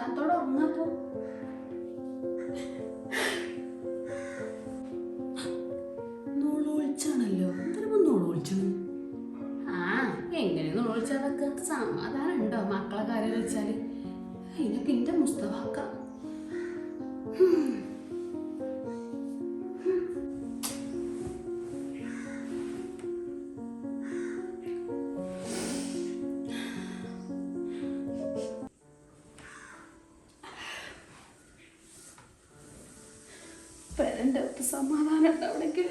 സമാധാനത്തോടെ ഉറങ്ങാപ്പോ ണല്ലോ ആ എങ്ങനെ നുണ വിളിച്ചാൽ സമാധാനം ഉണ്ടോ മക്കളെ കാര്യം വിളിച്ചാൽ അതിനൊക്കെ എന്റെ മുസ്തഫാക്കാം. ഒരു സമാധാനം ഉണ്ടാവണമെങ്കിൽ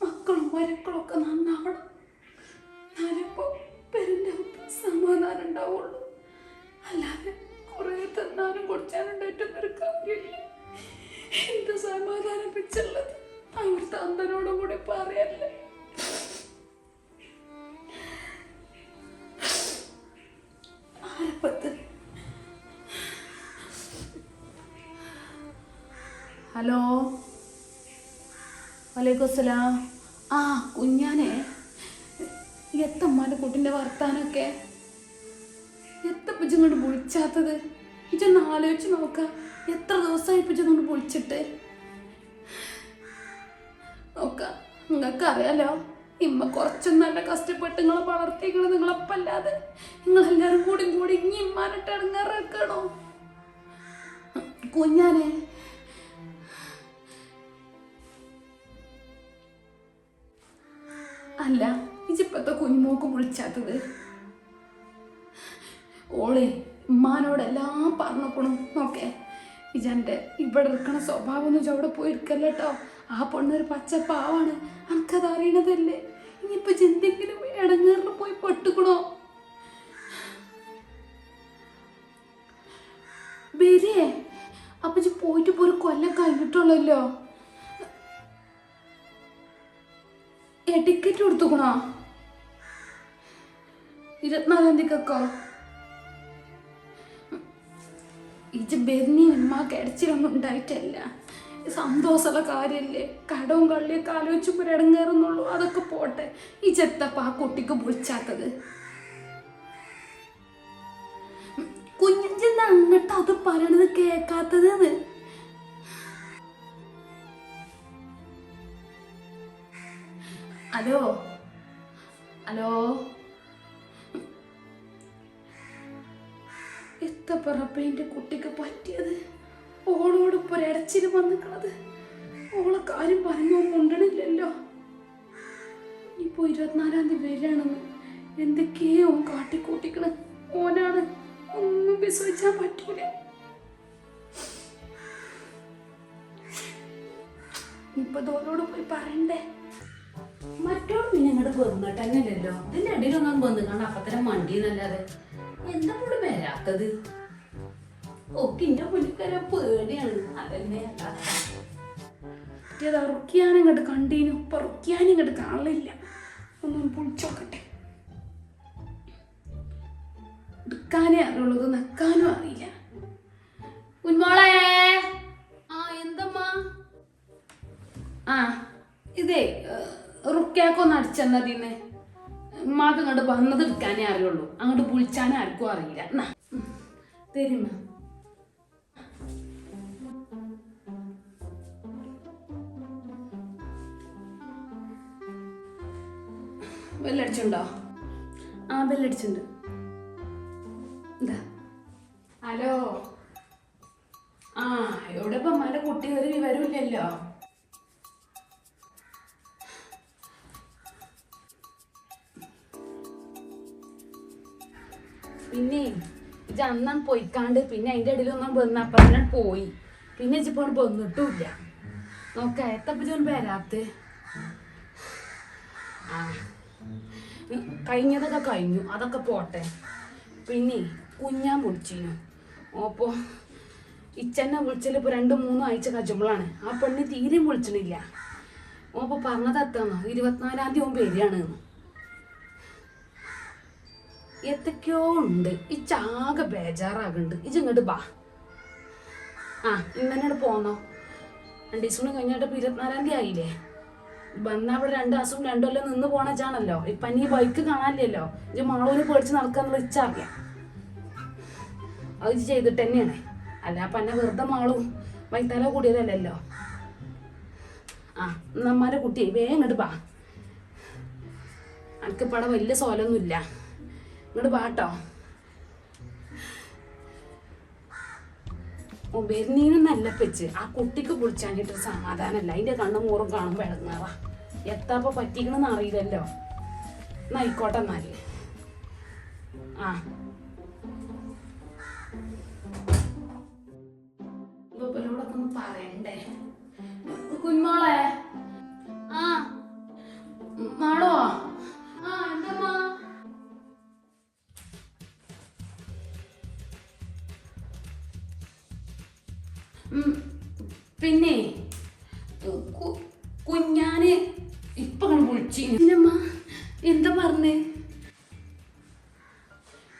മക്കളും മരക്കളും ഒക്കെ നന്നാവണം. ഞാനിപ്പോൾ പെരന്റെ സമാധാനം ഉണ്ടാവുള്ളൂ. അല്ലാതെ കുറേ തന്നാലും കുടിച്ചാലുണ്ടായിട്ടും ഒരു കാര്യമില്ല എന്ത് സമാധാനം പിച്ചുള്ളത് അവിടുത്തെ അന്തനോടും കൂടി പറയല്ലേ? വലൈക്കും അസ്സലാം. ആ കുഞ്ഞാനെ എത്തമ്മാന്റെ കുട്ടിന്റെ വർത്താനൊക്കെ? എത്തപ്പിച്ച് ഇങ്ങോട്ട് വിളിച്ചാത്തത്? ഇച്ചൊന്ന് ആലോചിച്ച് നോക്ക. എത്ര ദിവസമായി ഇപ്പിച്ച് ഇങ്ങോട്ട് വിളിച്ചിട്ട്? നിങ്ങൾക്ക് അറിയാലോ ഇമ്മ കുറച്ചും നല്ല കഷ്ടപ്പെട്ട് നിങ്ങളെ വളർത്തിക്കണത് നിങ്ങളപ്പല്ലാതെ. നിങ്ങളെല്ലാവരും കൂടി കൂടി ഇനി ഇമ്മാനിട്ട് ഇറങ്ങാറാക്കണോ കുഞ്ഞാനെ അല്ല ഇജിപ്പത്തെ കുഞ്ഞുമോക്ക് വിളിച്ചാത്തത്. ഓളെ ഉമ്മാനോടെല്ലാം പറഞ്ഞപ്പോഴും നോക്കേ ഇജന്റെ ഇവിടെ ഇരിക്കണ സ്വഭാവം ഒന്നും ചവിടെ പോയി ഇരിക്കല്ല കേട്ടോ ആ പൊണ്ണൊരു പച്ച പാവാണ് എനിക്കത് അറിയണതല്ലേ ഇനിയിപ്പോൾ ചിന്തെങ്കിലും ഇടങ്ങേറിൽ പോയി പെട്ടുക്കണോ? വരേ അപ്പൊ പോയിട്ട് ഇപ്പോൾ ഒരു കൊല്ലം കഴിഞ്ഞിട്ടുള്ളല്ലോ? ടിക്കറ്റ് കൊടുത്തുക്കണോ? ഇരുപത്തിനാലാം തീയതിക്കോ ഇജ് ബെന്നി ഉമ്മാക്ക് ഇടച്ചിലൊന്നും ഉണ്ടായിട്ടല്ല. സന്തോഷമുള്ള കാര്യമല്ലേ? കടവും കള്ളിയൊക്കെ ആലോചിച്ചപ്പോൾ ഇടങ്ങേറുന്നുള്ളൂ അതൊക്കെ പോട്ടെ. ഈ ചെത്തപ്പ ആ കുട്ടിക്ക് പൊളിച്ചാത്തത് കുഞ്ഞിന്റെ അങ്ങോട്ട് അത് പറയണത് കേക്കാത്തത് ഹലോ? ഹലോ? എത്ര പറപ്പ എന്റെ കുട്ടിക്ക് പറ്റിയത്? ഓളോട് ഇപ്പോൾ ഒരടച്ചിൽ വന്നിക്കണത്. ഓളെ കാര്യം പറഞ്ഞു കൊണ്ടണില്ലല്ലോ. ഇപ്പൊ ഇരുപത്തിനാലാം തീയതി വരികയാണെന്ന് എന്തൊക്കെയോ കാട്ടിക്കൂട്ടിക്കണ. ഓനാണ് ഒന്നും വിശ്വസിച്ചാൻ പറ്റൂല. ഇപ്പൊ തോലോട് പോയി പറയണ്ടേ? മറ്റോട് പിന്നെ ഇങ്ങോട്ട് തന്നെയല്ലോ ഇതിന്റെ അടിയിലൊന്നും കാണാൻ അപ്പത്തരം മണ്ടി എന്നല്ലാതെ എന്താ കൂടെ വരാത്തത്? ഒക്കെ ഇന്റെ പുലിക്കര പേടിയാണ്. അതന്നെ മറ്റേത് ഉറക്കിയാൻ ഇങ്ങോട്ട് കണ്ടീനു. ഇപ്പൊ ഇങ്ങോട്ട് കാണില്ല ഒന്നും പൊളിച്ചോക്കട്ടെ എടുക്കാനേ അറിയുള്ളൂ. ഇത് നിൽക്കാനും അറിയില്ല. ഉന്മോളേ. ആ എന്തമ്മാ? ആ ഇതേ റുക്കാക്കൊന്ന് അടിച്ചെന്നതിന്ന് ഉമ്മാക്ക് ഇങ്ങോട്ട് വന്നത് എടുക്കാനേ അറിയുള്ളൂ. അങ്ങോട്ട് വിളിച്ചാനേ ആർക്കും അറിയില്ല. എന്നാ തരുമ ബെല്ലടിച്ചുണ്ടോ ആ ബെല്ലടിച്ചുണ്ട് ഇതാ ഹലോ. ആ എവിടെ ഇപ്പം അമ്മയുടെ കുട്ടി? ഒരു വിവരമില്ലല്ലോ പിന്നെ ഇത് അന്നാണ് പോയിക്കാണ്ട് പിന്നെ അതിന്റെ ഇടയിൽ ഒന്നും വന്ന് പോയി. പിന്നെ ഇച്ചിപ്പോൾ വന്നിട്ടുമില്ല നോക്ക എത്തപ്പച്ചോൻ വരാത്ത? ആ കഴിഞ്ഞതൊക്കെ കഴിഞ്ഞു. അതൊക്കെ പോട്ടെ. പിന്നെ കുഞ്ഞാൻ വിളിച്ചിരുന്നു ഓപ്പോ ഇച്ചെന്നെ വിളിച്ചാൽ ഇപ്പോൾ രണ്ട് മൂന്ന് ആഴ്ച കജുമ്പോഴാണ് ആ പെണ്ണ് തീരെ വിളിച്ചിട്ടില്ല. ഓപ്പോ പറഞ്ഞത് എത്താന്നോ ഇരുപത്തിനാലാം തീയതി വരികയാണ് എന്തൊക്കെയോ ഉണ്ട്. ഇച്ചാകെ ബേജാറാകുന്നുണ്ട് ഇജ് ഇങ്ങോട്ട് ബാ ആ ഇന്നലെ പോന്നോ. രണ്ട് ദിവസം കഴിഞ്ഞിട്ട് ഇരുപത്തിനാലാം തീയതി ആയില്ലേ? വന്നാ അവിടെ രണ്ട് ദിവസം രണ്ടു കൊല്ലം നിന്ന് പോണച്ചാണല്ലോ ഇപ്പൊ നീ ബൈക്ക് കാണാനില്ലല്ലോ. ഇജ് മാളൂന് പേടിച്ച് നടക്കാന്നുള്ള ഇച്ചറിയാം അത് ഇജ് ചെയ്തിട്ട് തന്നെയാണ്. അല്ല അപ്പൊ എന്നെ വെറുതെ മാളും വൈത്താല കൂടിയതല്ലല്ലോ. ആ നമ്മാരെ കുട്ടി വേഗം ഇങ്ങോട്ട് ബാ എനിക്കിപ്പടെ വലിയ സോലൊന്നുമില്ല. ഇങ്ങോട്ട് പാട്ടോ മൊബൈലിനും നല്ല പെച്ച് ആ കുട്ടിക്ക് പൊളിച്ചാഞ്ഞിട്ടൊരു സമാധാനമല്ല അതിന്റെ കണ്ണും മൂറും കാണുമ്പോൾ ഇളങ്ങാറാ. എത്താപ്പൊ പറ്റിക്കണെന്ന് അറിയില്ലല്ലോ. എന്നാ ആയിക്കോട്ടെ എന്നാൽ. ആ. ഇവരോടൊക്കെ പറയണ്ടേ? കുഞ്ഞോളെ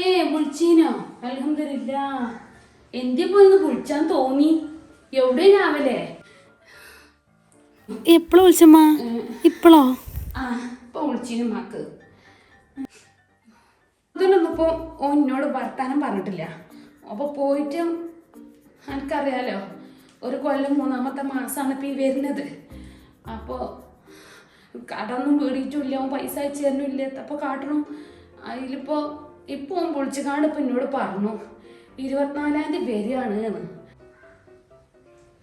ഏ വിളിച്ചീനോ അലഹമില്ല എന്തി പോയിന്ന് വിളിച്ചാൻ തോന്നി? എവിടെ രാവിലെ? എപ്പോഴും വിളിച്ചമ്മ? ഇപ്പോഴോ ആ ഇപ്പൊ വിളിച്ചീനു മാക്ക് ഇതിലൊന്നും ഇപ്പൊ ഓ എന്നോട് വർത്താനം പറഞ്ഞിട്ടില്ല. അപ്പൊ പോയിട്ട് എനിക്കറിയാലോ ഒരു കൊല്ലം മൂന്നാമത്തെ മാസമാണ് ഇപ്പൊ ഈ വരുന്നത്. അപ്പോ കടൊന്നും വീടിയിട്ടില്ല പൈസ അയച്ചു തരുന്നില്ല അപ്പൊ കാട്ടണം. അതിലിപ്പോ ഇപ്പൊ ഓൻ പൊളിച്ചുകാണ്ട് ഇപ്പൊ എന്നോട് പറഞ്ഞു ഇരുപത്തിനാലാം തീയതി വരികയാണ് എന്ന്.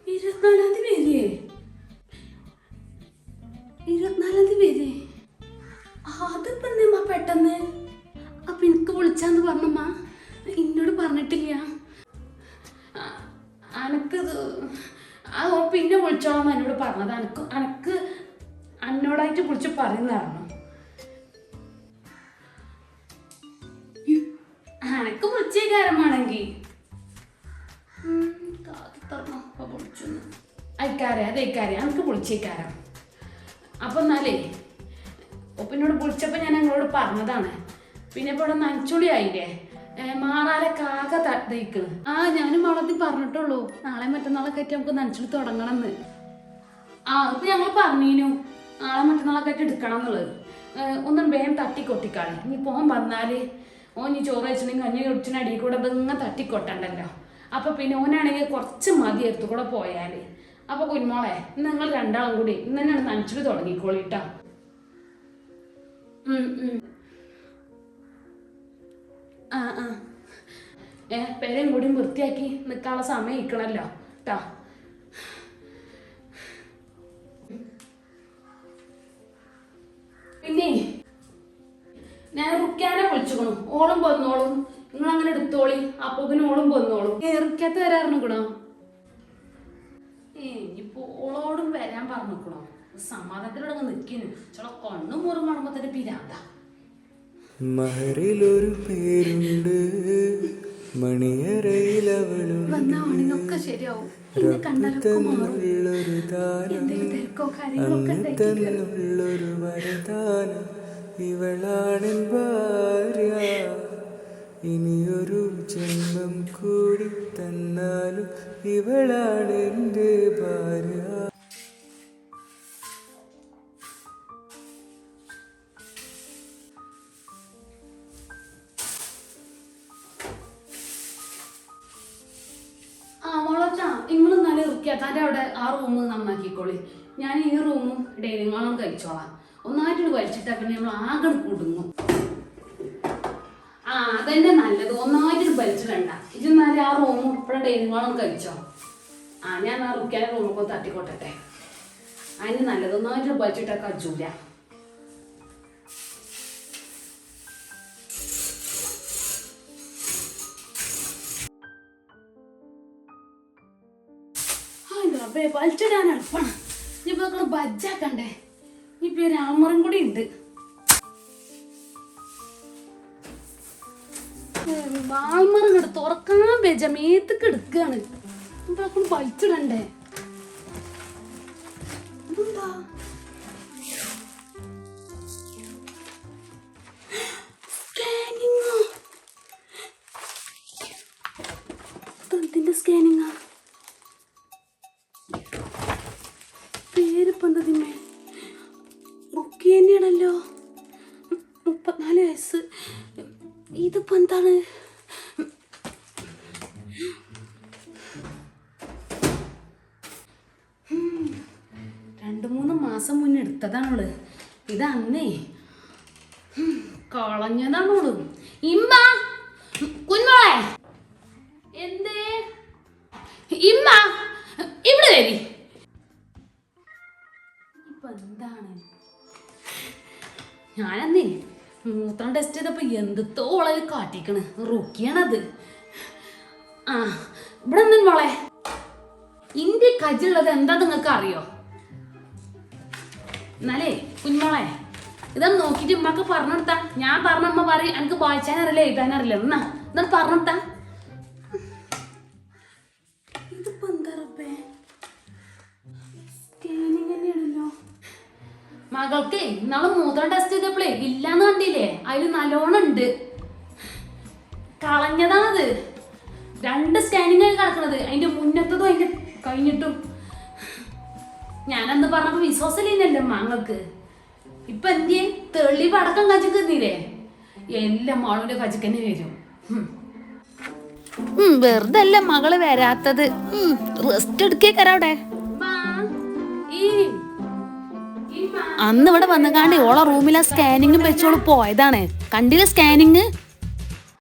ഇരുപത്തിനാലാം തീയതി വരിയേ ഇരുപത്തിനാലാം തീയതി വരിയേ അതിപ്പോ എന്താ പെട്ടെന്ന്? അപ്പൊ എനിക്ക് വിളിച്ചാന്ന് പറഞ്ഞമ്മ എന്നോട് പറഞ്ഞിട്ടില്ല. അനക്ക് അത് പിന്നെ വിളിച്ചോളാം എന്നോട് പറഞ്ഞത്. അനക്ക് അനക്ക് അന്നോടായിട്ട് വിളിച്ച് പറയുന്നതായിരുന്നു അയക്കാരെ അത് അയക്കാരെ നമുക്ക് വിളിച്ചേക്കാരം. അപ്പൊ എന്നാലേ ഒപ്പിനോട് വിളിച്ചപ്പോൾ ഞാൻ ഞങ്ങളോട് പറഞ്ഞതാണ്. പിന്നെ ഇപ്പോൾ ഇവിടെ നനച്ചുളി ആയില്ലേ? മാറാലെ കാക തട്ടിക്കണ് ആ ഞാനും വളർത്തി പറഞ്ഞിട്ടുള്ളൂ. നാളെ മറ്റന്നാളൊക്കെ ആയിട്ട് നമുക്ക് നനച്ചുളി തുടങ്ങണം എന്ന് ആ ഇപ്പൊ ഞങ്ങൾ പറഞ്ഞീനു. നാളെ മറ്റന്നാളൊക്കെ ആയിട്ട് എടുക്കണം എന്നുള്ളത് ഒന്നും വേഗം തട്ടിക്കൊട്ടിക്കാളെ. ഇനി പോകാൻ വന്നാൽ ഓ നീ ചോറ് വെച്ചിട്ടുണ്ടെങ്കിൽ കഞ്ഞി കുടിച്ചിന് അടിയിൽ കൂടെ തട്ടി തട്ടിക്കൊട്ടണ്ടല്ലോ. അപ്പൊ പിന്നെ ഓനാണെങ്കിൽ കുറച്ച് മതി എടുത്തു കൂടെ പോയാൽ. അപ്പൊ കുഞ്ഞോളെ ഇന്ന് നിങ്ങൾ രണ്ടാളും കൂടി ഇന്ന് തന്നെയാണ് നനച്ചിട്ട് തുടങ്ങിക്കോളിട്ടോ. ആ ആ. ഏ പേരെയും കൂടിയും വൃത്തിയാക്കി നിൽക്കാനുള്ള സമയം ഇരിക്കണല്ലോ കേട്ടോ പിന്നെ ഞാൻ റുക്കാനെ വിളിച്ചുക്കണു ഓളും വന്നോളും. നിങ്ങൾ അങ്ങനെ എടുത്തോളി അപ്പൊ പിന്നെ ഓളും വന്നോളും റുക്കാത്ത വരാറുണ്ടോ ഏ ഇനിയിപ്പോ ഓളോടും വരാൻ പറഞ്ഞിക്കണോ? സമാധാനത്തിലൂടെ നിൽക്കുന്നു ചില കണ്ണും മുറും കാണുമ്പോ തന്നെ പിരാത മഹറിലൊരു പേരുണ്ട്. മണിയറയിൽ അവളും ശരിയാവും. തന്നുള്ളൊരു താരം എന്തെങ്കിലും തിരക്കോ കാര്യങ്ങളൊക്കെ അന്ന് തന്നുള്ളൊരു വരദാനം. ഇവളാണെൻ ഭാര്യ. ഇനിയൊരു ജന്മം കൂടി തന്നാലും ഇവളാണ് എന്റെ ഭാര്യ. അവിടെ ആ റൂം നന്നാക്കിക്കോളി. ഞാൻ ഈ റൂമും ഡൈനിങ് ഹാളും കഴിച്ചോളാം. ഒന്നായിട്ട് വലിച്ചിട്ടാ പിന്നെ നമ്മൾ ആകെ കുടുങ്ങും. ആ അതന്നെ നല്ലത്. ഒന്നായിട്ട് വലിച്ചിടണ്ട ഇതെന്നാലും ആ റൂമും ഇപ്പോഴും ഡൈനിങ് ഹാളും കഴിച്ചോ. ആ ഞാൻ ആ റുക്കിയാന്റെ റൂമൊക്കെ തട്ടിക്കൊട്ടട്ടെ. അതിന് നല്ലത് ഒന്നായിട്ട് വലിച്ചിട്ടാ കജൂല. അപ്പേ വലിച്ചിടാൻ എളുപ്പമാണ് ഇനിയിപ്പോ നമ്മൾ ബജ്ജാക്കണ്ടേ ഇപ്പൊ ഒരു ആമറും കൂടി ഉണ്ട്. ഇങ്ങോട്ട് തുറക്കാൻ ബെജ മേത്തക്ക് എടുക്കാണ് ഇപ്പൊ വലിച്ചിടണ്ടേ? ഇതെന്താ സ്കാനിങ്ങോ? പേരിപ്പം എന്താ തിമ്മേ റുക്കി തന്നെയാണല്ലോ. മുപ്പത്തിനാല് വയസ്സ്. ഇതിപ്പോ എന്താണ്? മാസം മുന്നേ എടുത്തതാണോൾ? ഇത് അന്നേ കളഞ്ഞതാണോൾ. ഇമ്മ കുഞ്ഞോളെ എന്തേ? ഇമ്മ ഇവിടെ വരി. ഇപ്പൊ എന്താണ്? ഞാനന്നേ മൂത്രം ടെസ്റ്റ് ചെയ്തപ്പോ എന്തോളെ കാട്ടിക്കണ്. റുക്കിയാണത്. ആ ഇവിടെ നിന്ന് മോളെ. ഇന്ത്യ കജുള്ളത് എന്താ നിങ്ങൾക്ക് അറിയോ എന്നാലേ കുഞ്ഞുമോളെ ഇതൊന്ന് നോക്കിയിട്ട് ഉമ്മക്ക് പറഞ്ഞെടുത്താ ഞാൻ പറഞ്ഞ അമ്മ പറയും എനിക്ക് വായിച്ചാനറിയില്ല എഴുതാനറിയില്ല? എന്നാ ഇതൊന്ന് പറഞ്ഞെടുത്താ ഇതിപ്പോ എന്താ റബ്ബേ? സ്കാനിങ് തന്നെയാണല്ലോ. മകൾക്ക് ഇന്നാൾ മൂത്രം ടെസ്റ്റ് ചെയ്തപ്പോഴേ ഇല്ലാന്ന് കണ്ടില്ലേ? അതിൽ നല്ലോണം ഉണ്ട്. കളഞ്ഞതാണത്. രണ്ട് സ്കാനിങ് ആയി കിടക്കണത്. അതിന്റെ മുന്നത്തതും അതിന്റെ കഴിഞ്ഞിട്ടും. ഞാനന്ന് പറഞ്ഞപ്പോ വിശ്വാസമില്ലല്ലോ മങ്ങൾക്ക് ഇപ്പൊ എന്തിയെ? തെളിവ് അടക്കം കച്ചിക്കുന്നില്ലേ എല്ലാം മോളുടെ കച്ചിക്കന്നെ വരും. വെറുതെ അല്ല മകൾ വരാത്തത്. റെസ്റ്റ് എടുക്കേ അവിടെ? മാ, ഈ ഈ മാ- അന്ന് ഇവിടെ വന്നുകാണ്ട് ഓളെ റൂമിലെ സ്കാനിങ്ങും വെച്ചോൾ പോയതാണ്. കണ്ടില്ല സ്കാനിങ്